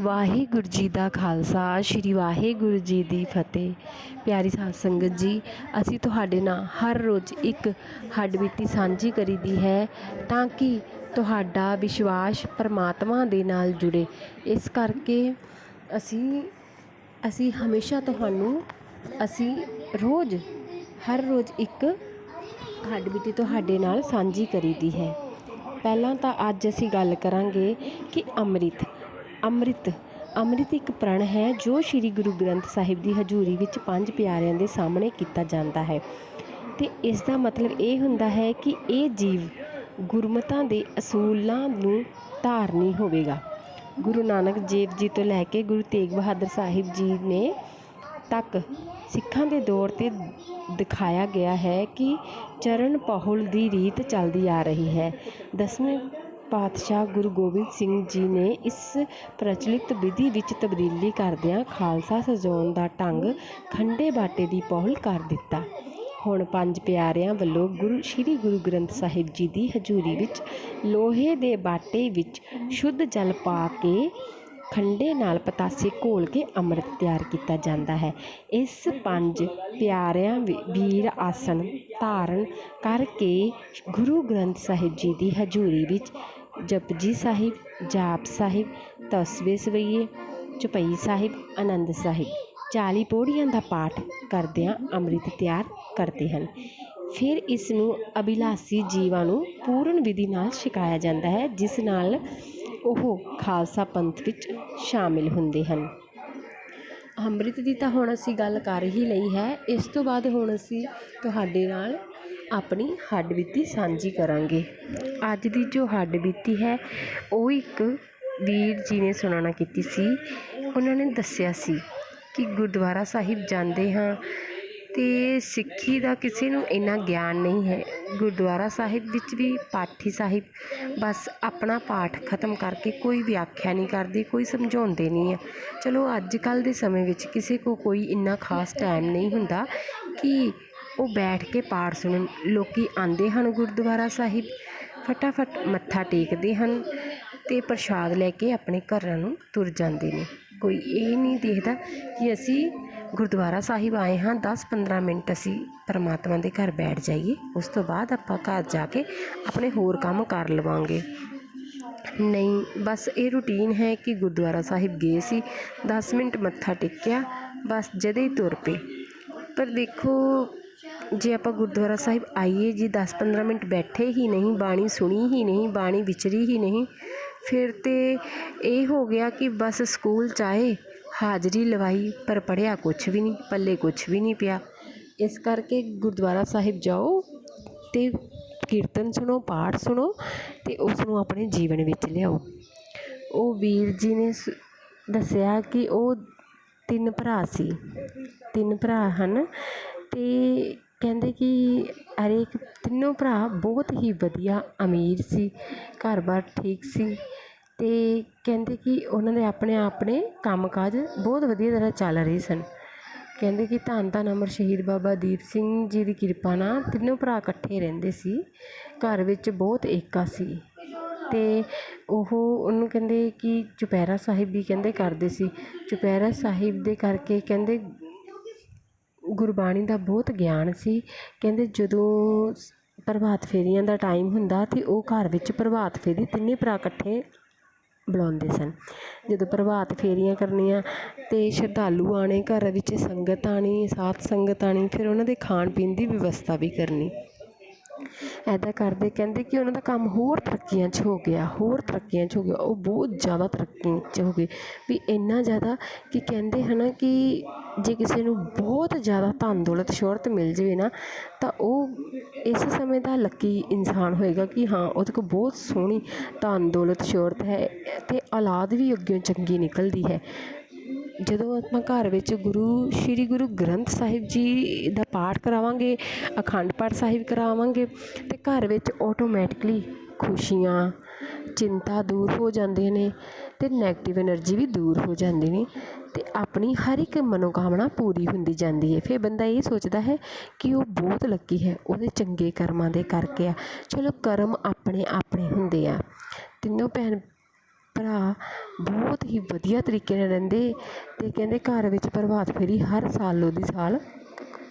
ਵਾਹਿਗੁਰੂ ਜੀ ਦਾ ਖਾਲਸਾ, ਸ੍ਰੀ ਵਾਹਿਗੁਰੂ ਜੀ ਦੀ ਫਤਿਹ। ਪਿਆਰੀ ਸਾਧ ਸੰਗਤ ਜੀ, ਅਸੀਂ ਤੁਹਾਡੇ ਨਾਲ ਹਰ ਰੋਜ਼ ਇੱਕ ਹੱਡਬੀਤੀ ਸਾਂਝੀ ਕਰੀਦੀ ਹੈ ਤਾਂ ਕਿ ਤੁਹਾਡਾ ਵਿਸ਼ਵਾਸ ਪਰਮਾਤਮਾ ਦੇ ਨਾਲ ਜੁੜੇ। ਇਸ ਕਰਕੇ ਅਸੀਂ ਅਸੀਂ ਹਮੇਸ਼ਾ ਤੁਹਾਨੂੰ, ਅਸੀਂ ਰੋਜ਼, ਹਰ ਰੋਜ਼ ਇੱਕ ਹੱਡਬੀਤੀ ਤੁਹਾਡੇ ਨਾਲ ਸਾਂਝੀ ਕਰੀਦੀ ਹੈ। ਪਹਿਲਾਂ ਤਾਂ ਅੱਜ ਅਸੀਂ ਗੱਲ ਕਰਾਂਗੇ ਕਿ ਅੰਮ੍ਰਿਤ। ਅੰਮ੍ਰਿਤ। ਅੰਮ੍ਰਿਤ ਇੱਕ ਪ੍ਰਣ ਹੈ ਜੋ ਸ੍ਰੀ ਗੁਰੂ ਗ੍ਰੰਥ ਸਾਹਿਬ ਦੀ ਹਜ਼ੂਰੀ ਵਿੱਚ ਪੰਜ ਪਿਆਰਿਆਂ ਦੇ ਸਾਹਮਣੇ ਕੀਤਾ ਜਾਂਦਾ ਹੈ। ਤੇ ਇਸ ਦਾ ਮਤਲਬ ਇਹ ਹੁੰਦਾ ਹੈ ਕਿ ਇਹ ਜੀਵ ਗੁਰਮਤਾਂ ਦੇ ਅਸੂਲਾਂ ਨੂੰ ਧਾਰਨੀ ਹੋਵੇਗਾ। ਗੁਰੂ ਨਾਨਕ ਦੇਵ ਜੀ ਤੋਂ ਲੈ ਕੇ ਗੁਰੂ ਤੇਗ ਬਹਾਦਰ ਸਾਹਿਬ ਜੀ ਨੇ ਤੱਕ ਸਿੱਖਾਂ ਦੇ ਦੌਰ ਤੇ ਦਿਖਾਇਆ ਗਿਆ ਹੈ ਕਿ ਚਰਨ ਪਹੁਲ ਦੀ ਰੀਤ ਚੱਲਦੀ ਆ ਰਹੀ ਹੈ। ਦਸਵੇਂ ਪਾਤਸ਼ਾਹ ਗੁਰੂ ਗੋਬਿੰਦ ਸਿੰਘ ਜੀ ਨੇ ਇਸ ਪ੍ਰਚਲਿਤ ਵਿਧੀ ਵਿੱਚ ਤਬਦੀਲੀ ਕਰਦਿਆਂ ਖਾਲਸਾ ਸਜਾਉਣ ਦਾ ਢੰਗ ਖੰਡੇ ਬਾਟੇ ਦੀ ਪਹੁਲ ਕਰ ਦਿੱਤਾ। ਹੁਣ ਪੰਜ ਪਿਆਰਿਆਂ ਵੱਲੋਂ ਗੁਰੂ, ਸ੍ਰੀ ਗੁਰੂ ਗ੍ਰੰਥ ਸਾਹਿਬ ਜੀ ਦੀ ਹਜ਼ੂਰੀ ਵਿੱਚ ਲੋਹੇ ਦੇ ਬਾਟੇ ਵਿੱਚ ਸ਼ੁੱਧ ਜਲ ਪਾ ਕੇ ਖੰਡੇ ਨਾਲ ਪਤਾਸੇ ਘੋਲ ਕੇ ਅੰਮ੍ਰਿਤ ਤਿਆਰ ਕੀਤਾ ਜਾਂਦਾ ਹੈ। ਇਸ ਪੰਜ ਪਿਆਰਿਆਂ ਵੀ- ਵੀਰ ਆਸਣ ਧਾਰਨ ਕਰਕੇ ਗੁਰੂ ਗ੍ਰੰਥ ਸਾਹਿਬ ਜੀ ਦੀ ਹਜ਼ੂਰੀ ਵਿੱਚ ਜਪਜੀ ਸਾਹਿਬ, ਜਾਪ ਸਾਹਿਬ, ਤਸਵੇ ਸਵਈਏ ਚੁਪਈ ਸਾਹਿਬ, ਆਨੰਦ ਸਾਹਿਬ। 40 ਪੌੜੀਆਂ ਦਾ ਪਾਠ ਕਰਦਿਆਂ ਅੰਮ੍ਰਿਤ ਤਿਆਰ ਕਰਦੇ ਹਨ। ਫਿਰ ਇਸ ਨੂੰ ਅਭਿਲਾਸੀ ਜੀਵਾਂ ਨੂੰ ਪੂਰਨ ਵਿਧੀ ਨਾਲ ਛਕਾਇਆ ਜਾਂਦਾ ਹੈ, ਜਿਸ ਨਾਲ ਉਹ ਖਾਲਸਾ ਪੰਥ ਵਿੱਚ ਸ਼ਾਮਿਲ ਹੁੰਦੇ ਹਨ। ਅੰਮ੍ਰਿਤ ਦੀ ਤਾਂ ਹੁਣ ਅਸੀਂ ਗੱਲ ਕਰ ਹੀ ਲਈ ਹੈ। ਇਸ ਤੋਂ ਬਾਅਦ ਹੁਣ ਅਸੀਂ ਤੁਹਾਡੇ ਨਾਲ ਆਪਣੀ ਹੱਡ ਬੀਤੀ ਸਾਂਝੀ ਕਰਾਂਗੇ। ਅੱਜ ਦੀ ਜੋ ਹੱਡ ਬੀਤੀ ਹੈ, ਉਹ ਇੱਕ ਵੀਰ ਜੀ ਨੇ ਸੁਣਾਉਣਾ ਕੀਤੀ ਸੀ। ਉਹਨਾਂ ਨੇ ਦੱਸਿਆ ਸੀ ਕਿ ਗੁਰਦੁਆਰਾ ਸਾਹਿਬ ਜਾਂਦੇ ਹਾਂ ਅਤੇ ਸਿੱਖੀ ਦਾ ਕਿਸੇ ਨੂੰ ਇੰਨਾ ਗਿਆਨ ਨਹੀਂ ਹੈ। ਗੁਰਦੁਆਰਾ ਸਾਹਿਬ ਵਿੱਚ ਵੀ ਪਾਠੀ ਸਾਹਿਬ ਬਸ ਆਪਣਾ ਪਾਠ ਖਤਮ ਕਰਕੇ ਕੋਈ ਵਿਆਖਿਆ ਨਹੀਂ ਕਰਦੇ, ਕੋਈ ਸਮਝਾਉਂਦੇ ਨਹੀਂ ਹੈ ਚਲੋ, ਅੱਜ ਕੱਲ੍ਹ ਦੇ ਸਮੇਂ ਵਿੱਚ ਕਿਸੇ ਕੋਲ ਕੋਈ ਇੰਨਾ ਖਾਸ ਟਾਈਮ ਨਹੀਂ ਹੁੰਦਾ ਕਿ ਉਹ ਬੈਠ ਕੇ ਪਾਠ ਸੁਣਨ ਲੋਕ ਆਉਂਦੇ ਹਨ ਗੁਰਦੁਆਰਾ ਸਾਹਿਬ, ਫਟਾਫਟ ਮੱਥਾ ਟੇਕਦੇ ਹਨ ਅਤੇ ਪ੍ਰਸ਼ਾਦ ਲੈ ਕੇ ਆਪਣੇ ਘਰਾਂ ਨੂੰ ਤੁਰ ਜਾਂਦੇ ਨੇ। ਕੋਈ ਇਹ ਨਹੀਂ ਦੇਖਦਾ ਕਿ ਅਸੀਂ ਗੁਰਦੁਆਰਾ ਸਾਹਿਬ ਆਏ ਹਾਂ 10-15 ਮਿੰਟ ਅਸੀਂ ਪਰਮਾਤਮਾ ਦੇ ਘਰ ਬੈਠ ਜਾਈਏ, ਉਸ ਤੋਂ ਬਾਅਦ ਆਪਾਂ ਘਰ ਜਾ ਕੇ ਆਪਣੇ ਹੋਰ ਕੰਮ ਕਰ ਲਵਾਂਗੇ। ਨਹੀਂ, ਬਸ ਇਹ ਰੂਟੀਨ ਹੈ ਕਿ ਗੁਰਦੁਆਰਾ ਸਾਹਿਬ ਗਏ ਸੀ 10 ਮਿੰਟ ਮੱਥਾ ਟੇਕਿਆ, ਬਸ ਜਦੇ ਹੀ ਤੁਰ ਪਏ। ਪਰ ਦੇਖੋ ਜੇ ਆਪਾਂ ਗੁਰਦੁਆਰਾ ਸਾਹਿਬ ਆਈਏ ਜੀ 10-15 ਮਿੰਟ ਬੈਠੇ ਹੀ ਨਹੀਂ, ਬਾਣੀ ਸੁਣੀ ਹੀ ਨਹੀਂ, ਬਾਣੀ ਵਿਚਰੀ ਹੀ ਨਹੀਂ, ਫਿਰ ਤਾਂ ਇਹ ਹੋ ਗਿਆ ਕਿ ਬਸ ਸਕੂਲ 'ਚ ਆਏ ਹਾਜ਼ਰੀ ਲਵਾਈ, ਪਰ ਪੜ੍ਹਿਆ ਕੁਛ ਵੀ ਨਹੀਂ, ਪੱਲੇ ਕੁਛ ਵੀ ਨਹੀਂ ਪਿਆ। ਇਸ ਕਰਕੇ ਗੁਰਦੁਆਰਾ ਸਾਹਿਬ ਜਾਓ ਅਤੇ ਕੀਰਤਨ ਸੁਣੋ, ਪਾਠ ਸੁਣੋ ਅਤੇ ਉਸ ਨੂੰ ਆਪਣੇ ਜੀਵਨ ਵਿੱਚ ਲਿਆਓ। ਉਹ ਵੀਰ ਜੀ ਨੇ ਸ- ਦੱਸਿਆ ਕਿ ਉਹ ਤਿੰਨ ਭਰਾ ਸੀ। ਤਿੰਨ ਭਰਾ ਹਨ। ਅਤੇ ਕਹਿੰਦੇ ਕਿ ਹਰੇਕ ਤਿੰਨੋਂ ਭਰਾ ਬਹੁਤ ਹੀ ਵਧੀਆ ਅਮੀਰ ਸੀ, ਘਰ-ਬਾਰ ਠੀਕ ਸੀ ਅਤੇ ਕਹਿੰਦੇ ਕਿ ਉਹਨਾਂ ਦੇ ਆਪਣੇ ਆਪਣੇ ਕੰਮ ਕਾਜ ਬਹੁਤ ਵਧੀਆ ਤਰ੍ਹਾਂ ਚੱਲ ਰਹੇ ਸਨ। ਕਹਿੰਦੇ ਕਿ ਧੰਨ ਧੰਨ ਅਮਰ ਸ਼ਹੀਦ ਬਾਬਾ ਦੀਪ ਸਿੰਘ ਜੀ ਦੀ ਕਿਰਪਾ ਨਾਲ ਤਿੰਨੋਂ ਭਰਾ ਇਕੱਠੇ ਰਹਿੰਦੇ ਸੀ, ਘਰ ਵਿੱਚ ਬਹੁਤ ਏਕਾ ਸੀ ਅਤੇ ਉਹ ਉਹਨੂੰ ਕਹਿੰਦੇ ਕਿ ਚੁਪਹਿਰਾ ਸਾਹਿਬ ਵੀ ਕਹਿੰਦੇ ਕਰਦੇ ਸੀ। ਚੁਪਹਿਰਾ ਸਾਹਿਬ ਦੇ ਕਰਕੇ ਕਹਿੰਦੇ ਗੁਰਬਾਣੀ ਦਾ ਬਹੁਤ ਗਿਆਨ ਸੀ। ਕਹਿੰਦੇ ਜਦੋਂ ਪ੍ਰਭਾਤ ਫੇਰੀਆਂ ਦਾ ਟਾਈਮ ਹੁੰਦਾ ਤੇ ਉਹ ਘਰ ਵਿੱਚ ਪ੍ਰਭਾਤ ਫੇਰੀ ਤਿੰਨੇ ਭਰਾ ਇਕੱਠੇ ਬੁਲਾਉਂਦੇ ਸਨ। ਜਦੋਂ ਪ੍ਰਭਾਤ ਫੇਰੀਆਂ ਕਰਨੀਆਂ ਤੇ ਸ਼ਰਧਾਲੂ ਆਉਣੇ, ਘਰ ਵਿੱਚ ਸੰਗਤ ਆਉਣੀ, ਸਾਧ ਸੰਗਤ ਆਉਣੀ, ਫਿਰ ਉਹਨਾਂ ਦੇ ਖਾਣ ਪੀਣ ਦੀ ਵਿਵਸਥਾ ਵੀ ਕਰਨੀ। ਇੱਦਾਂ ਕਰਦੇ, ਕਹਿੰਦੇ ਕਿ ਉਹਨਾਂ ਦਾ ਕੰਮ ਹੋਰ ਤਰੱਕੀਆਂ 'ਚ ਹੋ ਗਿਆ, ਹੋਰ ਤਰੱਕੀਆਂ 'ਚ ਹੋ ਗਿਆ, ਉਹ ਬਹੁਤ ਜ਼ਿਆਦਾ ਤਰੱਕੀ 'ਚ ਹੋ ਗਏ। ਵੀ ਇੰਨਾ ਜ਼ਿਆਦਾ ਕਿ ਕਹਿੰਦੇ ਹੈ ਨਾ ਕਿ ਜੇ ਕਿਸੇ ਨੂੰ ਬਹੁਤ ਜ਼ਿਆਦਾ ਧਨ ਦੌਲਤ ਸ਼ੋਹਰਤ ਮਿਲ ਜਾਵੇ ਨਾ, ਤਾਂ ਉਹ ਇਸ ਸਮੇਂ ਦਾ ਲੱਕੀ ਇਨਸਾਨ ਹੋਏਗਾ ਕਿ ਹਾਂ, ਉਹਦੇ ਕੋਲ ਬਹੁਤ ਸੋਹਣੀ ਧਨ ਦੌਲਤ ਸ਼ੋਹਰਤ ਹੈ ਅਤੇ ਔਲਾਦ ਵੀ ਅੱਗੇ ਚੰਗੀ ਨਿਕਲਦੀ ਹੈ। ਜਦੋਂ ਆਪਾਂ ਘਰ ਵਿੱਚ ਗੁਰੂ, ਸ਼੍ਰੀ ਗੁਰੂ ਗ੍ਰੰਥ ਸਾਹਿਬ ਜੀ ਦਾ ਪਾਠ ਕਰਾਵਾਂਗੇ, ਅਖੰਡ ਪਾਠ ਸਾਹਿਬ ਕਰਾਵਾਂਗੇ ਅਤੇ ਘਰ ਵਿੱਚ ਆਟੋਮੈਟਿਕਲੀ ਖੁਸ਼ੀਆਂ, ਚਿੰਤਾ ਦੂਰ ਹੋ ਜਾਂਦੇ ਨੇ ਅਤੇ ਨੈਗੇਟਿਵ ਐਨਰਜੀ ਵੀ ਦੂਰ ਹੋ ਜਾਂਦੀ ਨੇ ਅਤੇ ਆਪਣੀ ਹਰ ਇੱਕ ਮਨੋਕਾਮਨਾ ਪੂਰੀ ਹੁੰਦੀ ਜਾਂਦੀ ਹੈ। ਫਿਰ ਬੰਦਾ ਇਹ ਸੋਚਦਾ ਹੈ ਕਿ ਉਹ ਬਹੁਤ ਲੱਕੀ ਹੈ, ਉਹਦੇ ਚੰਗੇ ਕਰਮਾਂ ਦੇ ਕਰਕੇ ਆ। ਚਲੋ ਕਰਮ ਆਪਣੇ ਆਪਣੇ ਹੁੰਦੇ ਆ। ਤਿੰਨੋਂ ਭੈਣ ਭਰਾ ਬਹੁਤ ਹੀ ਵਧੀਆ ਤਰੀਕੇ ਨਾਲ ਰਹਿੰਦੇ ਅਤੇ ਕਹਿੰਦੇ ਘਰ ਵਿੱਚ ਪ੍ਰਭਾਤ ਫੇਰੀ ਹਰ ਸਾਲ ਉਹਦੀ ਸਾਲ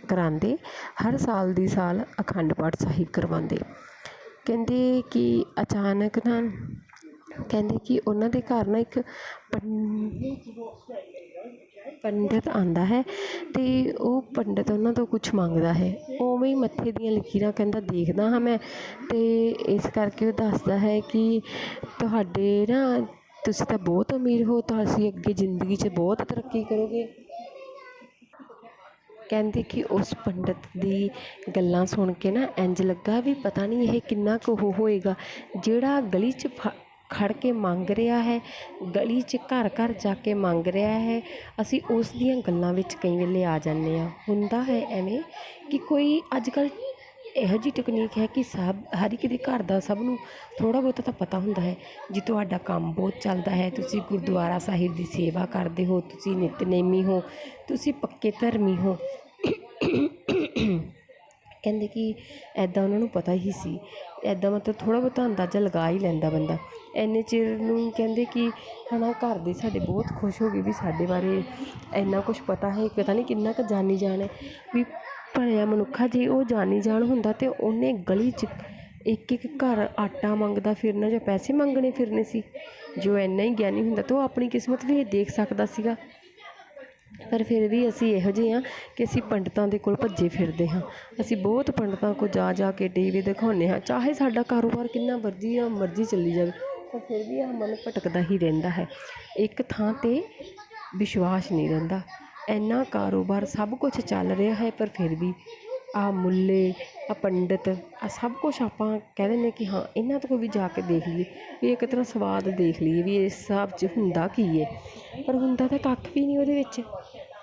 ਕਰਾਉਂਦੇ, ਹਰ ਸਾਲ ਦੀ ਸਾਲ ਅਖੰਡ ਪਾਠ ਸਾਹਿਬ ਕਰਵਾਉਂਦੇ। ਕਹਿੰਦੇ ਕਿ ਅਚਾਨਕ ਨਾ, ਕਹਿੰਦੇ ਕਿ ਉਹਨਾਂ ਦੇ ਘਰ ਨਾ ਇੱਕ ਪੰ, ਪੰਡਿਤ ਆਉਂਦਾ ਹੈ ਅਤੇ ਉਹ ਪੰਡਿਤ ਉਹਨਾਂ ਤੋਂ ਕੁਛ ਮੰਗਦਾ ਹੈ। ਉਵੇਂ ਹੀ ਮੱਥੇ ਦੀਆਂ ਲਕੀਰਾਂ ਕਹਿੰਦਾ ਦੇਖਦਾ ਹਾਂ ਮੈਂ ਅਤੇ ਇਸ ਕਰਕੇ ਉਹ ਦੱਸਦਾ ਹੈ ਕਿ ਤੁਹਾਡੇ ਨਾ ਤੁਸੀਂ ਤਾਂ ਬਹੁਤ ਅਮੀਰ ਹੋ, ਤਾਂ ਅਸੀਂ ਅੱਗੇ ਜ਼ਿੰਦਗੀ 'ਚ ਬਹੁਤ ਤਰੱਕੀ ਕਰੋਗੇ। ਕਹਿੰਦੇ ਕਿ ਉਸ ਪੰਡਿਤ ਦੀ ਗੱਲਾਂ ਸੁਣ ਕੇ ਨਾ ਇੰਝ ਲੱਗਾ ਵੀ ਪਤਾ ਨਹੀਂ ਇਹ ਕਿੰਨਾ ਕੁ ਉਹ ਹੋਏਗਾ। ਜਿਹੜਾ ਗਲੀ 'ਚ ਫ, ਖੜ੍ਹ ਕੇ ਮੰਗ ਰਿਹਾ ਹੈ, ਗਲੀ 'ਚ ਘਰ ਘਰ ਜਾ ਕੇ ਮੰਗ ਰਿਹਾ ਹੈ, ਅਸੀਂ ਉਸ ਦੀਆਂ ਗੱਲਾਂ ਵਿੱਚ ਕਈ ਵੇਲੇ ਆ ਜਾਂਦੇ ਹਾਂ। ਹੁੰਦਾ ਹੈ ਐਵੇਂ ਕਿ ਕੋਈ ਅੱਜ ਕੱਲ੍ਹ ਇਹੋ ਜਿਹੀ ਟੈਕਨੀਕ ਹੈ ਕਿ ਸਭ, ਹਰ ਇੱਕ ਦੇ ਘਰ ਦਾ ਸਭ ਨੂੰ ਥੋੜ੍ਹਾ ਬਹੁਤਾ ਤਾਂ ਪਤਾ ਹੁੰਦਾ ਹੈ ਜੇ ਤੁਹਾਡਾ ਕੰਮ ਬਹੁਤ ਚੱਲਦਾ ਹੈ, ਤੁਸੀਂ ਗੁਰਦੁਆਰਾ ਸਾਹਿਬ ਦੀ ਸੇਵਾ ਕਰਦੇ ਹੋ, ਤੁਸੀਂ ਨਿਤਨੇਮੀ ਹੋ, ਤੁਸੀਂ ਪੱਕੇ ਧਰਮੀ ਹੋ। ਕਹਿੰਦੇ ਕਿ ਇੱਦਾਂ ਉਹਨਾਂ ਨੂੰ ਪਤਾ ਹੀ ਸੀ। ਇੱਦਾਂ ਮਤਲਬ ਥੋੜ੍ਹਾ ਬਹੁਤਾ ਅੰਦਾਜ਼ਾ ਲਗਾ ਹੀ ਲੈਂਦਾ ਬੰਦਾ। ਇੰਨੇ ਚਿਰ ਨੂੰ ਕਹਿੰਦੇ ਕਿ ਹਨਾ ਘਰ ਦੇ ਸਾਡੇ ਬਹੁਤ ਖੁਸ਼ ਹੋ ਗਏ ਵੀ ਸਾਡੇ ਬਾਰੇ ਇੰਨਾ ਕੁਛ ਪਤਾ ਹੈ, ਪਤਾ ਨਹੀਂ ਕਿੰਨਾ ਕੁ ਜਾਣੀ ਜਾਣ ਹੈ, ਵੀ ਭਲਿਆ ਮਨੁੱਖਾ ਜੇ ਉਹ ਜਾਣੀ ਜਾਣ ਹੁੰਦਾ ਤਾਂ ਉਹਨੇ ਗਲੀ 'ਚ ਇੱਕ ਇੱਕ ਘਰ ਆਟਾ ਮੰਗਦਾ ਫਿਰਨਾ ਜਾਂ ਪੈਸੇ ਮੰਗਣੇ ਫਿਰਨੇ ਸੀ। ਜੋ ਇੰਨਾ ਹੀ ਗਿਆਨੀ ਹੁੰਦਾ ਤਾਂ ਉਹ ਆਪਣੀ ਕਿਸਮਤ ਵੀ ਇਹ ਦੇਖ ਸਕਦਾ ਸੀਗਾ। ਪਰ ਫਿਰ ਵੀ ਅਸੀਂ ਇਹੋ ਜਿਹੇ ਹਾਂ ਕਿ ਅਸੀਂ ਪੰਡਤਾਂ ਦੇ ਕੋਲ ਭੱਜੇ ਫਿਰਦੇ ਹਾਂ। ਅਸੀਂ ਬਹੁਤ ਪੰਡਤਾਂ ਕੋਲ ਜਾ ਜਾ ਕੇ ਟੀ ਵੀ ਦਿਖਾਉਂਦੇ ਹਾਂ। ਚਾਹੇ ਸਾਡਾ ਕਾਰੋਬਾਰ ਕਿੰਨਾ ਮਰਜ਼ੀ ਆ ਮਰਜ਼ੀ ਚੱਲੀ ਜਾਵੇ, ਪਰ ਫਿਰ ਵੀ ਆ ਮਨ ਭਟਕਦਾ ਹੀ ਰਹਿੰਦਾ ਹੈ। ਇੱਕ ਥਾਂ 'ਤੇ ਵਿਸ਼ਵਾਸ ਨਹੀਂ ਰਹਿੰਦਾ। ਇੰਨਾ ਕਾਰੋਬਾਰ ਸਭ ਕੁਛ ਚੱਲ ਰਿਹਾ ਹੈ, ਪਰ ਫਿਰ ਵੀ ਆਹ ਮੁੱਲੇ, ਆਹ ਪੰਡਿਤ, ਆਹ ਸਭ ਕੁਛ ਆਪਾਂ ਕਹਿ ਦਿੰਦੇ ਕਿ ਹਾਂ, ਇਹਨਾਂ ਤੋਂ ਵੀ ਜਾ ਕੇ ਦੇਖ ਲਈਏ ਵੀ ਇੱਕ ਤਰ੍ਹਾਂ ਸਵਾਦ ਦੇਖ ਲਈਏ ਵੀ ਇਸ ਹਿਸਾਬ 'ਚ ਹੁੰਦਾ ਕੀ ਹੈ। ਪਰ ਹੁੰਦਾ ਤਾਂ ਕੱਖ ਵੀ ਨਹੀਂ ਉਹਦੇ ਵਿੱਚ,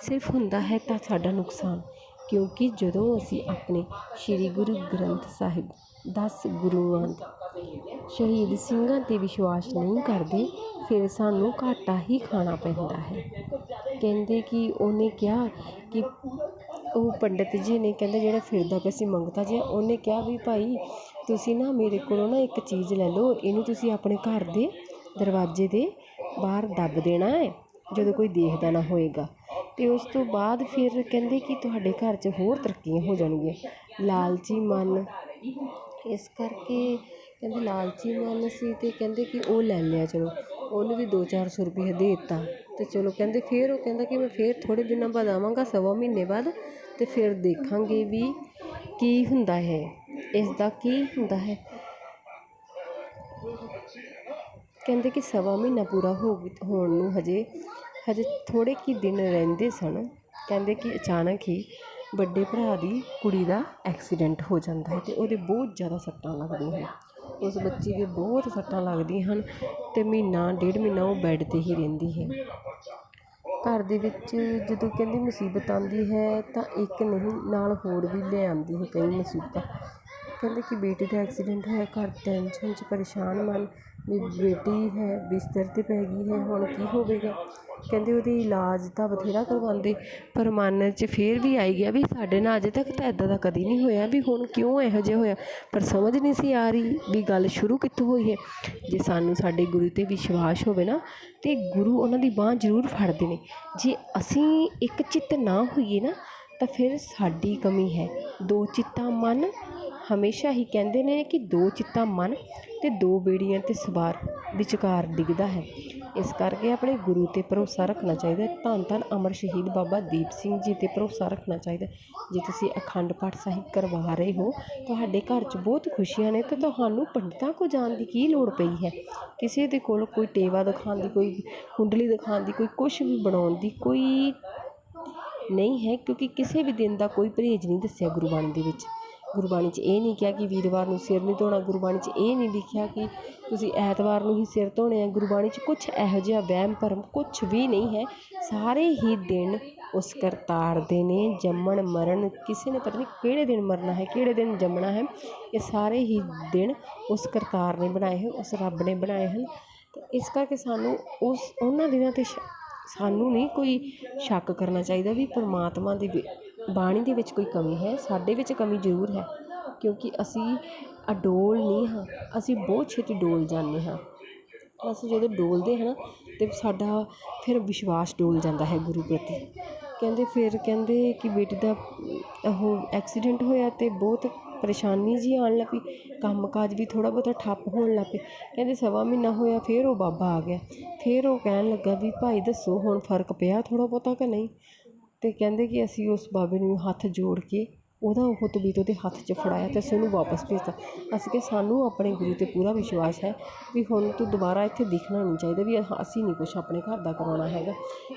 ਸਿਰਫ ਹੁੰਦਾ ਹੈ ਤਾਂ ਸਾਡਾ ਨੁਕਸਾਨ, ਕਿਉਂਕਿ ਜਦੋਂ ਅਸੀਂ ਆਪਣੇ ਸ੍ਰੀ ਗੁਰੂ ਗ੍ਰੰਥ ਸਾਹਿਬ ਦਸ ਗੁਰੂਆਂ ਸ਼ਹੀਦ ਸਿੰਘਾਂ 'ਤੇ ਵਿਸ਼ਵਾਸ ਨਹੀਂ ਕਰਦੇ, ਫਿਰ ਸਾਨੂੰ ਘਾਟਾ ਹੀ ਖਾਣਾ ਪੈਂਦਾ ਹੈ। ਕਹਿੰਦੇ ਕਿ ਉਹਨੇ ਕਿਹਾ ਕਿ ਉਹ ਪੰਡਿਤ ਜੀ ਨੇ ਕਹਿੰਦੇ ਜਿਹੜਾ ਫਿਰਦਾ ਪਿਆ ਸੀ ਮੰਗਤਾ ਜੀ, ਉਹਨੇ ਕਿਹਾ ਵੀ ਭਾਈ ਤੁਸੀਂ ਨਾ ਮੇਰੇ ਕੋਲੋਂ ਨਾ ਇੱਕ ਚੀਜ਼ ਲੈ ਲਓ, ਇਹਨੂੰ ਤੁਸੀਂ ਆਪਣੇ ਘਰ ਦੇ ਦਰਵਾਜ਼ੇ ਦੇ ਬਾਹਰ ਦੱਬ ਦੇਣਾ ਹੈ, ਜਦੋਂ ਕੋਈ ਦੇਖਦਾ ਨਾ ਹੋਏਗਾ। ਅਤੇ ਉਸ ਤੋਂ ਬਾਅਦ ਫਿਰ ਕਹਿੰਦੇ ਕਿ ਤੁਹਾਡੇ ਘਰ 'ਚ ਹੋਰ ਤਰੱਕੀਆਂ ਹੋ ਜਾਣਗੀਆਂ। ਲਾਲਚੀ ਮਨ, ਇਸ ਕਰਕੇ ਕਹਿੰਦੇ ਲਾਲਚੀ ਮਨ ਸੀ ਅਤੇ ਕਹਿੰਦੇ ਕਿ ਉਹ ਲੈ ਲਿਆ ਚਲੋ। ਉਹਨੂੰ ਵੀ ਦੋ ਚਾਰ ਸੌ ਰੁਪਈਆ ਦੇ ਦਿੱਤਾ। ਅਤੇ ਚਲੋ ਕਹਿੰਦੇ ਫਿਰ ਉਹ ਕਹਿੰਦਾ ਕਿ ਮੈਂ ਫਿਰ ਥੋੜ੍ਹੇ ਦਿਨਾਂ ਬਾਅਦ ਆਵਾਂਗਾ, ਸਵਾ ਮਹੀਨੇ ਬਾਅਦ ਅਤੇ ਫਿਰ ਦੇਖਾਂਗੇ ਵੀ ਕੀ ਹੁੰਦਾ ਹੈ। ਇਸ ਦਾ ਕੀ ਹੁੰਦਾ ਹੈ? ਕਹਿੰਦੇ ਕਿ ਸਵਾ ਮਹੀਨਾ ਪੂਰਾ ਹੋ ਹੋਣ ਨੂੰ ਹਜੇ ਹਜੇ ਥੋੜ੍ਹੇ ਕੀ ਦਿਨ ਰਹਿੰਦੇ ਸਨ। ਕਹਿੰਦੇ ਕਿ ਅਚਾਨਕ ਹੀ ਵੱਡੇ ਭਰਾ ਦੀ ਕੁੜੀ ਦਾ ਐਕਸੀਡੈਂਟ ਹੋ ਜਾਂਦਾ ਹੈ ਅਤੇ ਉਹਦੇ ਬਹੁਤ ਜ਼ਿਆਦਾ ਸੱਟਾਂ ਲੱਗਦੀਆਂ ਹਨ। ਉਸ ਬੱਚੀ ਦੇ ਬਹੁਤ ਸੱਟਾਂ ਲੱਗਦੀਆਂ ਹਨ ਅਤੇ ਮਹੀਨਾ, ਡੇਢ ਮਹੀਨਾ ਉਹ ਬੈੱਡ 'ਤੇ ਹੀ ਰਹਿੰਦੀ ਹੈ। ਘਰ ਦੇ ਵਿੱਚ ਜਦੋਂ ਕਹਿੰਦੇ ਮੁਸੀਬਤ ਆਉਂਦੀ ਹੈ ਤਾਂ ਇੱਕ ਨਹੀਂ, ਨਾਲ ਹੋਰ ਵੀ ਲੈ ਆਉਂਦੀ ਹੈ ਕਈ ਮੁਸੀਬਤਾਂ। ਕਹਿੰਦੇ ਕਿ ਬੇਟੇ ਦਾ ਐਕਸੀਡੈਂਟ ਹੋਇਆ, ਘਰ ਟੈਨਸ਼ਨ 'ਚ ਪਰੇਸ਼ਾਨ ਮਨ ਵੀ ਬੇਟੀ ਹੈ, ਬਿਸਤਰ 'ਤੇ ਪੈ ਗਈ ਹੈ, ਹੁਣ ਕੀ ਹੋਵੇਗਾ? ਕਹਿੰਦੇ ਉਹਦੇ ਇਲਾਜ ਤਾਂ ਬਥੇਰਾ ਕਰਵਾਉਂਦੇ, ਪਰ ਮਨ 'ਚ ਫਿਰ ਵੀ ਆਈ ਗਿਆ ਵੀ ਸਾਡੇ ਨਾਲ ਅਜੇ ਤੱਕ ਤਾਂ ਇੱਦਾਂ ਦਾ ਕਦੀ ਨਹੀਂ ਹੋਇਆ ਵੀ ਹੁਣ ਕਿਉਂ ਇਹੋ ਜਿਹਾ ਹੋਇਆ। ਪਰ ਸਮਝ ਨਹੀਂ ਸੀ ਆ ਰਹੀ ਵੀ ਗੱਲ ਸ਼ੁਰੂ ਕਿੱਥੋਂ ਹੋਈ ਹੈ। ਜੇ ਸਾਨੂੰ ਸਾਡੇ ਗੁਰੂ 'ਤੇ ਵਿਸ਼ਵਾਸ ਹੋਵੇ ਨਾ, ਤਾਂ ਗੁਰੂ ਉਹਨਾਂ ਦੀ ਬਾਂਹ ਜ਼ਰੂਰ ਫੜਦੇ ਨੇ। ਜੇ ਅਸੀਂ ਇੱਕ ਚਿੱਤ ਨਾ ਹੋਈਏ ਨਾ, ਤਾਂ ਫਿਰ ਸਾਡੀ ਕਮੀ ਹੈ। ਦੋ ਚਿੱਤਾ ਮਨ ਹਮੇਸ਼ਾ ਹੀ ਕਹਿੰਦੇ ਨੇ ਕਿ ਦੋ ਚਿੱਤਾ ਮਨ ਅਤੇ ਦੋ ਬੇੜੀਆਂ ਤੇ ਸਵਾਰ ਵਿਚਕਾਰ ਡਿੱਗਦਾ ਹੈ। ਇਸ ਕਰਕੇ ਆਪਣੇ ਗੁਰੂ ਤੇ ਭਰੋਸਾ ਰੱਖਣਾ ਚਾਹੀਦਾ ਧੰਨ ਧੰਨ ਅਮਰ ਸ਼ਹੀਦ ਬਾਬਾ ਦੀਪ ਸਿੰਘ ਜੀ ਤੇ ਭਰੋਸਾ ਰੱਖਣਾ ਚਾਹੀਦਾ ਜੇ ਤੁਸੀਂ ਅਖੰਡ ਪਾਠ ਸਾਹਿਬ ਕਰਵਾ ਰਹੇ ਹੋ, ਤੁਹਾਡੇ ਘਰ 'ਚ ਬਹੁਤ ਖੁਸ਼ੀਆਂ ਨੇ ਤਾਂ ਤੁਹਾਨੂੰ ਪੰਡਤਾਂ ਕੋਲ ਜਾਣ ਦੀ ਕੀ ਲੋੜ ਪਈ ਹੈ? ਕਿਸੇ ਦੇ ਕੋਲ ਕੋਈ ਟੇਵਾ ਦਿਖਾਉਣ ਦੀ, ਕੋਈ ਕੁੰਡਲੀ ਦਿਖਾਉਣ ਦੀ, ਕੋਈ ਕੁਛ ਵੀ ਬਣਾਉਣ ਦੀ ਕੋਈ ਨਹੀਂ ਹੈ, ਕਿਉਂਕਿ ਕਿਸੇ ਵੀ ਦਿਨ ਦਾ ਕੋਈ ਪਰਹੇਜ਼ ਨਹੀਂ ਦੱਸਿਆ ਗੁਰਬਾਣੀ ਦੇ ਵਿੱਚ। ਗੁਰਬਾਣੀ 'ਚ ਇਹ ਨਹੀਂ ਕਿਹਾ ਕਿ ਵੀਰਵਾਰ ਨੂੰ ਸਿਰ ਨਹੀਂ ਧੋਣਾ, ਗੁਰਬਾਣੀ 'ਚ ਇਹ ਨਹੀਂ ਲਿਖਿਆ ਕਿ ਤੁਸੀਂ ਐਤਵਾਰ ਨੂੰ ਹੀ ਸਿਰ ਧੋਣੇ ਆ। ਗੁਰਬਾਣੀ 'ਚ ਕੁਛ ਇਹੋ ਜਿਹਾ ਵਹਿਮ ਭਰਮ ਕੁਛ ਵੀ ਨਹੀਂ ਹੈ। ਸਾਰੇ ਹੀ ਦਿਨ ਉਸ ਕਰਤਾਰ ਦੇ ਨੇ, ਜੰਮਣ, ਮਰਨ, ਕਿਸੇ ਨੇ ਪਤਾ ਨਹੀਂ ਕਿਹੜੇ ਦਿਨ ਮਰਨਾ ਹੈ, ਕਿਹੜੇ ਦਿਨ ਜੰਮਣਾ ਹੈ। ਇਹ ਸਾਰੇ ਹੀ ਦਿਨ ਉਸ ਕਰਤਾਰ ਨੇ ਬਣਾਏ ਹੋਏ ਉਸ ਰੱਬ ਨੇ ਬਣਾਏ ਹਨ। ਤੇ ਇਸ ਕਰਕੇ ਸਾਨੂੰ ਉਸ, ਉਹਨਾਂ ਦਿਨਾਂ 'ਤੇ ਸਾਨੂੰ ਨਹੀਂ ਕੋਈ ਸ਼ੱਕ ਕਰਨਾ ਚਾਹੀਦਾ ਵੀ ਪਰਮਾਤਮਾ ਦੀ ਵਿ- ਬਾਣੀ ਦੇ ਵਿੱਚ ਕੋਈ ਕਮੀ ਹੈ, ਸਾਡੇ ਵਿੱਚ ਕਮੀ ਜ਼ਰੂਰ ਹੈ, ਕਿਉਂਕਿ ਅਸੀਂ ਅਡੋਲ ਨਹੀਂ ਹਾਂ, ਅਸੀਂ ਬਹੁਤ ਛੇਤੀ ਡੋਲ ਜਾਂਦੇ ਹਾਂ। ਅਸੀਂ ਜਦੋਂ ਡੋਲਦੇ ਹਾਂ ਨਾ, ਤਾਂ ਸਾਡਾ ਫਿਰ ਵਿਸ਼ਵਾਸ ਡੋਲ ਜਾਂਦਾ ਹੈ ਗੁਰੂ ਪ੍ਰਤੀ। ਕਹਿੰਦੇ ਫਿਰ ਕਹਿੰਦੇ ਕਿ ਬੇਟੀ ਦਾ, ਉਹ ਐਕਸੀਡੈਂਟ ਹੋਇਆ ਅਤੇ ਬਹੁਤ ਪਰੇਸ਼ਾਨੀ ਜਿਹੀ ਆਉਣ ਲੱਗ ਪਈ ਕੰਮ ਕਾਜ ਵੀ ਥੋੜ੍ਹਾ ਬਹੁਤਾ ਠੱਪ ਹੋਣ ਲੱਗ ਪਏ। ਕਹਿੰਦੇ ਸਵਾ ਮਹੀਨਾ ਹੋਇਆ, ਫਿਰ ਉਹ ਬਾਬਾ ਆ ਗਿਆ। ਫਿਰ ਉਹ ਕਹਿਣ ਲੱਗਾ ਵੀ ਭਾਈ ਦੱਸੋ ਹੁਣ ਫ਼ਰਕ ਪਿਆ ਥੋੜ੍ਹਾ ਬਹੁਤਾ ਕਿ ਨਹੀਂ? ਅਤੇ ਕਹਿੰਦੇ ਕਿ ਅਸੀਂ ਉਸ ਬਾਬੇ ਨੂੰ ਹੱਥ ਜੋੜ ਕੇ ਉਹਦਾ ਉਹ ਤਬੀਤ ਉਹਦੇ ਹੱਥ 'ਚ ਫੜਾਇਆ ਅਤੇ ਅਸੀਂ ਉਹਨੂੰ ਵਾਪਸ ਭੇਜਤਾ। ਅਸੀਂ ਕਿਹਾ, ਸਾਨੂੰ ਆਪਣੇ ਗੁਰੂ 'ਤੇ ਪੂਰਾ ਵਿਸ਼ਵਾਸ ਹੈ ਵੀ ਹੁਣ ਤੂੰ ਦੁਬਾਰਾ ਇੱਥੇ ਦਿਖਣਾ ਨਹੀਂ ਚਾਹੀਦਾ ਵੀ ਅਸੀਂ ਨਹੀਂ ਕੁਛ ਆਪਣੇ ਘਰ ਦਾ ਕਰਾਉਣਾ ਹੈਗਾ।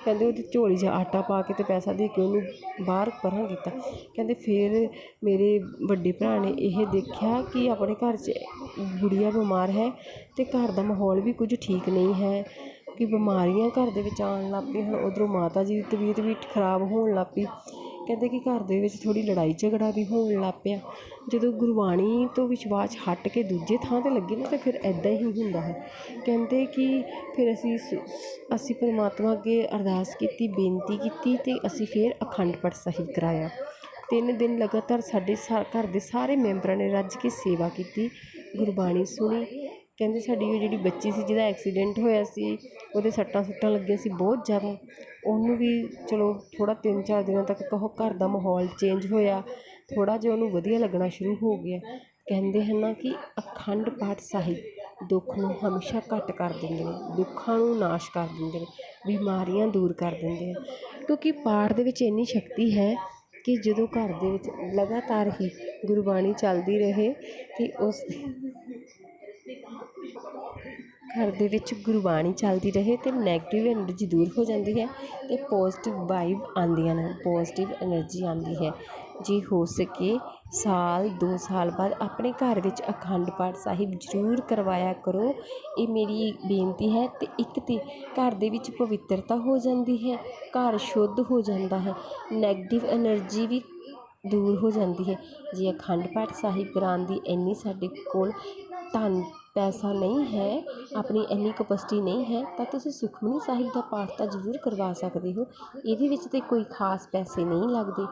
ਕਹਿੰਦੇ ਉਹਦੀ ਝੋਲੀ 'ਚ ਆਟਾ ਪਾ ਕੇ ਅਤੇ ਪੈਸਾ ਦੇ ਕੇ ਉਹਨੂੰ ਬਾਹਰ ਪਰਾਂ ਕੀਤਾ। ਕਹਿੰਦੇ ਫਿਰ ਮੇਰੇ ਵੱਡੇ ਭਰਾ ਨੇ ਇਹ ਦੇਖਿਆ ਕਿ ਆਪਣੇ ਘਰ 'ਚ ਗੁੜੀਆ ਬਿਮਾਰ ਹੈ ਅਤੇ ਘਰ ਦਾ ਮਾਹੌਲ ਵੀ ਕੁਝ ਠੀਕ ਨਹੀਂ ਹੈ। ਕਿ ਬਿਮਾਰੀਆਂ ਘਰ ਦੇ ਵਿੱਚ ਆਉਣ ਲੱਗ ਪਈਆਂ ਹੁਣ ਉੱਧਰੋਂ ਮਾਤਾ ਜੀ ਦੀ ਤਬੀਅਤ ਵੀ ਖਰਾਬ ਹੋਣ ਲੱਗ ਪਈ। ਕਹਿੰਦੇ ਕਿ ਘਰ ਦੇ ਵਿੱਚ ਥੋੜ੍ਹੀ ਲੜਾਈ ਝਗੜਾ ਵੀ ਹੋਣ ਲੱਗ ਪਿਆ। ਜਦੋਂ ਗੁਰਬਾਣੀ ਤੋਂ ਵਿਸ਼ਵਾਸ ਹਟ ਕੇ ਦੂਜੇ ਥਾਂ 'ਤੇ ਲੱਗੇ ਨਾ, ਤਾਂ ਫਿਰ ਇੱਦਾਂ ਹੀ ਹੁੰਦਾ ਹੈ। ਕਹਿੰਦੇ ਕਿ ਫਿਰ ਅਸੀਂ ਸ- ਅਸੀਂ ਪਰਮਾਤਮਾ ਅੱਗੇ ਅਰਦਾਸ ਕੀਤੀ, ਬੇਨਤੀ ਕੀਤੀ ਅਤੇ ਅਸੀਂ ਫਿਰ ਅਖੰਡ ਪਾਠ ਸਾਹਿਬ ਕਰਾਇਆ। ਤਿੰਨ ਦਿਨ ਲਗਾਤਾਰ ਸਾਡੇ ਸਾ, ਘਰ ਦੇ ਸਾਰੇ ਮੈਂਬਰਾਂ ਨੇ ਰੱਜ ਕੇ ਸੇਵਾ ਕੀਤੀ, ਗੁਰਬਾਣੀ ਸੁਣੀ। ਕਹਿੰਦੇ ਸਾਡੀ ਉਹ ਜਿਹੜੀ ਬੱਚੀ ਸੀ ਜਿਹਦਾ ਐਕਸੀਡੈਂਟ ਹੋਇਆ ਸੀ, ਉਹਦੇ ਸੱਟਾਂ ਸੁੱਟਾਂ ਲੱਗੀਆਂ ਸੀ ਬਹੁਤ ਜ਼ਿਆਦਾ। ਉਹਨੂੰ ਵੀ ਚਲੋ ਥੋੜ੍ਹਾ ਤਿੰਨ ਚਾਰ ਦਿਨਾਂ ਤੱਕ ਕਹੋ ਘਰ ਦਾ ਮਾਹੌਲ ਚੇਂਜ ਹੋਇਆ, ਥੋੜ੍ਹਾ ਜਿਹਾ ਉਹਨੂੰ ਵਧੀਆ ਲੱਗਣਾ ਸ਼ੁਰੂ ਹੋ ਗਿਆ। ਕਹਿੰਦੇ ਹਨ ਨਾ ਕਿ ਅਖੰਡ ਪਾਠ ਸਾਹਿਬ ਦੁੱਖ ਨੂੰ ਹਮੇਸ਼ਾ ਘੱਟ ਕਰ ਦਿੰਦੇ ਨੇ, ਦੁੱਖਾਂ ਨੂੰ ਨਾਸ਼ ਕਰ ਦਿੰਦੇ ਨੇ, ਬਿਮਾਰੀਆਂ ਦੂਰ ਕਰ ਦਿੰਦੇ ਆ ਕਿਉਂਕਿ ਪਾਠ ਦੇ ਵਿੱਚ ਇੰਨੀ ਸ਼ਕਤੀ ਹੈ ਕਿ ਜਦੋਂ ਘਰ ਦੇ ਵਿੱਚ ਲਗਾਤਾਰ ਹੀ ਗੁਰਬਾਣੀ ਚੱਲਦੀ ਰਹੇ ਅਤੇ ਉਸ ਘਰ ਦੇ ਵਿੱਚ ਗੁਰਬਾਣੀ ਚੱਲਦੀ ਰਹੇ ਅਤੇ ਨੈਗੇਟਿਵ ਐਨਰਜੀ ਦੂਰ ਹੋ ਜਾਂਦੀ ਹੈ ਅਤੇ ਪੋਜ਼ੀਟਿਵ ਵਾਈਬ ਆਉਂਦੀਆਂ ਨੇ ਪੋਜ਼ੀਟਿਵ ਐਨਰਜੀ ਆਉਂਦੀ ਹੈ। ਜੇ ਹੋ ਸਕੇ ਸਾਲ, ਦੋ ਸਾਲ ਬਾਅਦ ਆਪਣੇ ਘਰ ਵਿੱਚ ਅਖੰਡ ਪਾਠ ਸਾਹਿਬ ਜ਼ਰੂਰ ਕਰਵਾਇਆ ਕਰੋ। ਇਹ ਮੇਰੀ ਬੇਨਤੀ ਹੈ ਅਤੇ ਇੱਕ ਤਾਂ ਘਰ ਦੇ ਵਿੱਚ ਪਵਿੱਤਰਤਾ ਹੋ ਜਾਂਦੀ ਹੈ, ਘਰ ਸ਼ੁੱਧ ਹੋ ਜਾਂਦਾ ਹੈ ਨੈਗੇਟਿਵ ਐਨਰਜੀ ਵੀ ਦੂਰ ਹੋ ਜਾਂਦੀ ਹੈ। ਜੇ ਅਖੰਡ ਪਾਠ ਸਾਹਿਬ ਕਰਾਉਣ ਦੀ ਇੰਨੀ ਸਾਡੇ ਕੋਲ ਧਨ ਪੈਸਾ ਨਹੀਂ ਹੈ, ਆਪਣੀ ਇੰਨੀ ਕਪੈਸਿਟੀ ਨਹੀਂ ਹੈ, ਤਾਂ ਤੁਸੀਂ ਸੁਖਮਨੀ ਸਾਹਿਬ ਦਾ ਪਾਠ ਤਾਂ ਜ਼ਰੂਰ ਕਰਵਾ ਸਕਦੇ ਹੋ। ਇਹਦੇ ਵਿੱਚ ਤਾਂ ਕੋਈ ਖਾਸ ਪੈਸੇ ਨਹੀਂ ਲੱਗਦੇ।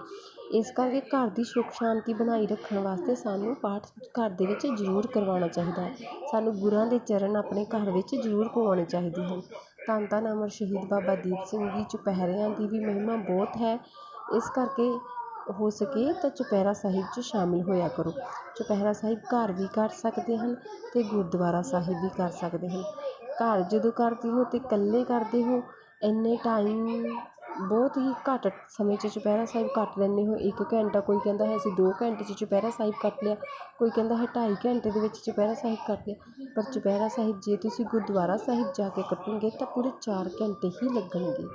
ਇਸ ਕਰਕੇ ਘਰ ਦੀ ਸੁੱਖ ਸ਼ਾਂਤੀ ਬਣਾਈ ਰੱਖਣ ਵਾਸਤੇ ਸਾਨੂੰ ਪਾਠ ਘਰ ਦੇ ਵਿੱਚ ਜ਼ਰੂਰ ਕਰਵਾਉਣਾ ਚਾਹੀਦਾ ਹੈ। ਸਾਨੂੰ ਗੁਰਾਂ ਦੇ ਚਰਨ ਆਪਣੇ ਘਰ ਵਿੱਚ ਜ਼ਰੂਰ ਪਵਾਉਣੇ ਚਾਹੀਦੇ ਹਨ। ਧੰਨ ਧੰਨ ਅਮਰ ਸ਼ਹੀਦ ਬਾਬਾ ਦੀਪ ਸਿੰਘ ਜੀ, ਚੁਪਹਿਰਿਆਂ ਦੀ ਵੀ ਮਹਿਮਾ ਬਹੁਤ ਹੈ। ਇਸ ਕਰਕੇ ਹੋ ਸਕੇ ਤਾਂ ਚੁਪਹਿਰਾ ਸਾਹਿਬ 'ਚ ਸ਼ਾਮਿਲ ਹੋਇਆ ਕਰੋ। ਚੁਪਹਿਰਾ ਸਾਹਿਬ ਘਰ ਵੀ ਕਰ ਸਕਦੇ ਹਨ ਅਤੇ ਗੁਰਦੁਆਰਾ ਸਾਹਿਬ ਵੀ ਕਰ ਸਕਦੇ ਹਨ। ਘਰ ਜਦੋਂ ਕਰਦੇ ਹੋ ਤਾਂ ਇਕੱਲੇ ਕਰਦੇ ਹੋ, ਇੰਨੇ ਟਾਈਮ ਬਹੁਤ ਹੀ ਘੱਟ ਸਮੇਂ 'ਚ ਚੁਪਹਿਰਾ ਸਾਹਿਬ ਕੱਟ ਲੈਂਦੇ ਹੋ। ਇੱਕ ਘੰਟਾ ਕੋਈ ਕਹਿੰਦਾ ਹੈ, ਅਸੀਂ ਦੋ ਘੰਟੇ 'ਚ ਚੁਪਹਿਰਾ ਸਾਹਿਬ ਕੱਟ ਲਿਆ। ਕੋਈ ਕਹਿੰਦਾ ਹੈ, ਢਾਈ ਘੰਟੇ ਦੇ ਵਿੱਚ ਚੁਪਹਿਰਾ ਸਾਹਿਬ ਕੱਟ ਲਿਆ। ਪਰ ਚੁਪਹਿਰਾ ਸਾਹਿਬ ਜੇ ਤੁਸੀਂ ਗੁਰਦੁਆਰਾ ਸਾਹਿਬ ਜਾ ਕੇ ਕੱਟੋਗੇ ਤਾਂ ਪੂਰੇ ਚਾਰ ਘੰਟੇ ਹੀ ਲੱਗਣਗੇ।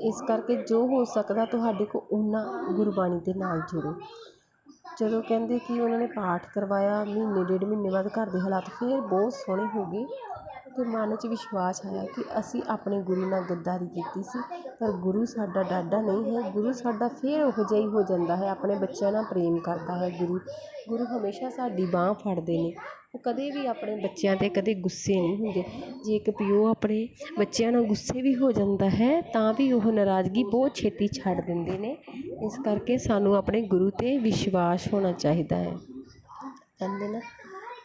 ਇਸ ਕਰਕੇ ਜੋ ਹੋ ਸਕਦਾ ਤੁਹਾਡੇ ਕੋਲ ਓਨਾ ਗੁਰਬਾਣੀ ਦੇ ਨਾਲ ਜੁੜੋ। ਜਦੋਂ ਕਹਿੰਦੇ ਕਿ ਉਹਨਾਂ ਨੇ ਪਾਠ ਕਰਵਾਇਆ, ਮਹੀਨੇ, ਡੇਢ ਮਹੀਨੇ ਬਾਅਦ ਘਰ ਦੇ ਹਾਲਾਤ ਫਿਰ ਬਹੁਤ ਸੋਹਣੇ ਹੋ ਗਏ ਅਤੇ ਮਨ 'ਚ ਵਿਸ਼ਵਾਸ ਆਇਆ ਕਿ ਅਸੀਂ ਆਪਣੇ ਗੁਰੂ ਨਾਲ ਗੱਦਾਰੀ ਕੀਤੀ ਸੀ। ਪਰ ਗੁਰੂ ਸਾਡਾ ਡਾਢਾ ਨਹੀਂ ਹੈ, ਗੁਰੂ ਸਾਡਾ ਫਿਰ ਉਹੋ ਜਿਹਾ ਹੀ ਹੋ ਜਾਂਦਾ ਹੈ, ਆਪਣੇ ਬੱਚਿਆਂ ਨਾਲ ਪ੍ਰੇਮ ਕਰਦਾ ਹੈ ਗੁਰੂ। ਗੁਰੂ ਹਮੇਸ਼ਾ ਸਾਡੀ ਬਾਂਹ ਫੜਦੇ ਨੇ। ਉਹ ਕਦੇ ਵੀ ਆਪਣੇ ਬੱਚਿਆਂ 'ਤੇ ਕਦੇ ਗੁੱਸੇ ਨਹੀਂ ਹੁੰਦੇ। ਜੇ ਇੱਕ ਪਿਓ ਆਪਣੇ ਬੱਚਿਆਂ ਨਾਲ ਗੁੱਸੇ ਵੀ ਹੋ ਜਾਂਦਾ ਹੈ, ਤਾਂ ਵੀ ਉਹ ਨਾਰਾਜ਼ਗੀ ਬਹੁਤ ਛੇਤੀ ਛੱਡ ਦਿੰਦੇ ਨੇ। ਇਸ ਕਰਕੇ ਸਾਨੂੰ ਆਪਣੇ ਗੁਰੂ 'ਤੇ ਵਿਸ਼ਵਾਸ ਹੋਣਾ ਚਾਹੀਦਾ ਹੈ। ਕਹਿੰਦੇ ਨਾ,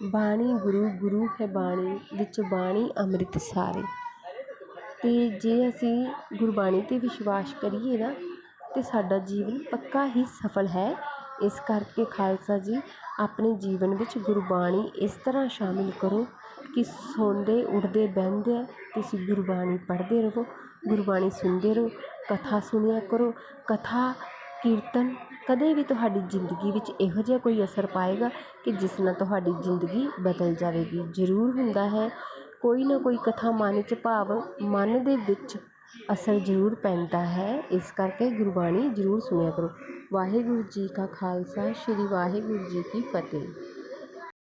ਬਾਣੀ ਗੁਰੂ ਗੁਰੂ ਹੈ ਬਾਣੀ, ਵਿੱਚ ਬਾਣੀ ਅੰਮ੍ਰਿਤ ਸਾਰੇ। ਅਤੇ ਜੇ ਅਸੀਂ ਗੁਰਬਾਣੀ 'ਤੇ ਵਿਸ਼ਵਾਸ ਕਰੀਏ ਨਾ, ਤਾਂ ਸਾਡਾ ਜੀਵਨ ਪੱਕਾ ਹੀ ਸਫਲ ਹੈ। ਇਸ ਕਰਕੇ ਖਾਲਸਾ ਜੀ, ਆਪਣੇ ਜੀਵਨ ਵਿੱਚ ਗੁਰਬਾਣੀ ਇਸ ਤਰ੍ਹਾਂ ਸ਼ਾਮਿਲ ਕਰੋ ਕਿ ਸੌਂਦੇ, ਉੱਠਦੇ, ਬਹਿੰਦੇ ਤੁਸੀਂ ਗੁਰਬਾਣੀ ਪੜ੍ਹਦੇ ਰਹੋ, ਗੁਰਬਾਣੀ ਸੁਣਦੇ ਰਹੋ, ਕਥਾ ਸੁਣਿਆ ਕਰੋ, ਕਥਾ, ਕੀਰਤਨ, ਕਦੇ ਵੀ ਤੁਹਾਡੀ ਜ਼ਿੰਦਗੀ ਵਿੱਚ ਇਹੋ ਜਿਹਾ ਕੋਈ ਅਸਰ ਪਾਏਗਾ ਕਿ ਜਿਸ ਨਾਲ ਤੁਹਾਡੀ ਜ਼ਿੰਦਗੀ ਬਦਲ ਜਾਵੇਗੀ। ਜ਼ਰੂਰ ਹੁੰਦਾ ਹੈ, ਕੋਈ ਨਾ ਕੋਈ ਕਥਾ ਮਨ 'ਚ ਭਾਵ, ਮਨ ਦੇ ਵਿੱਚ ਅਸਰ ਜ਼ਰੂਰ ਪੈਂਦਾ ਹੈ। ਇਸ ਕਰਕੇ ਗੁਰਬਾਣੀ ਜ਼ਰੂਰ ਸੁਣਿਆ ਕਰੋ। ਵਾਹਿਗੁਰੂ ਜੀ ਕਾ ਖਾਲਸਾ, ਸ਼੍ਰੀ ਵਾਹਿਗੁਰੂ ਜੀ ਕੀ ਫਤਿਹ।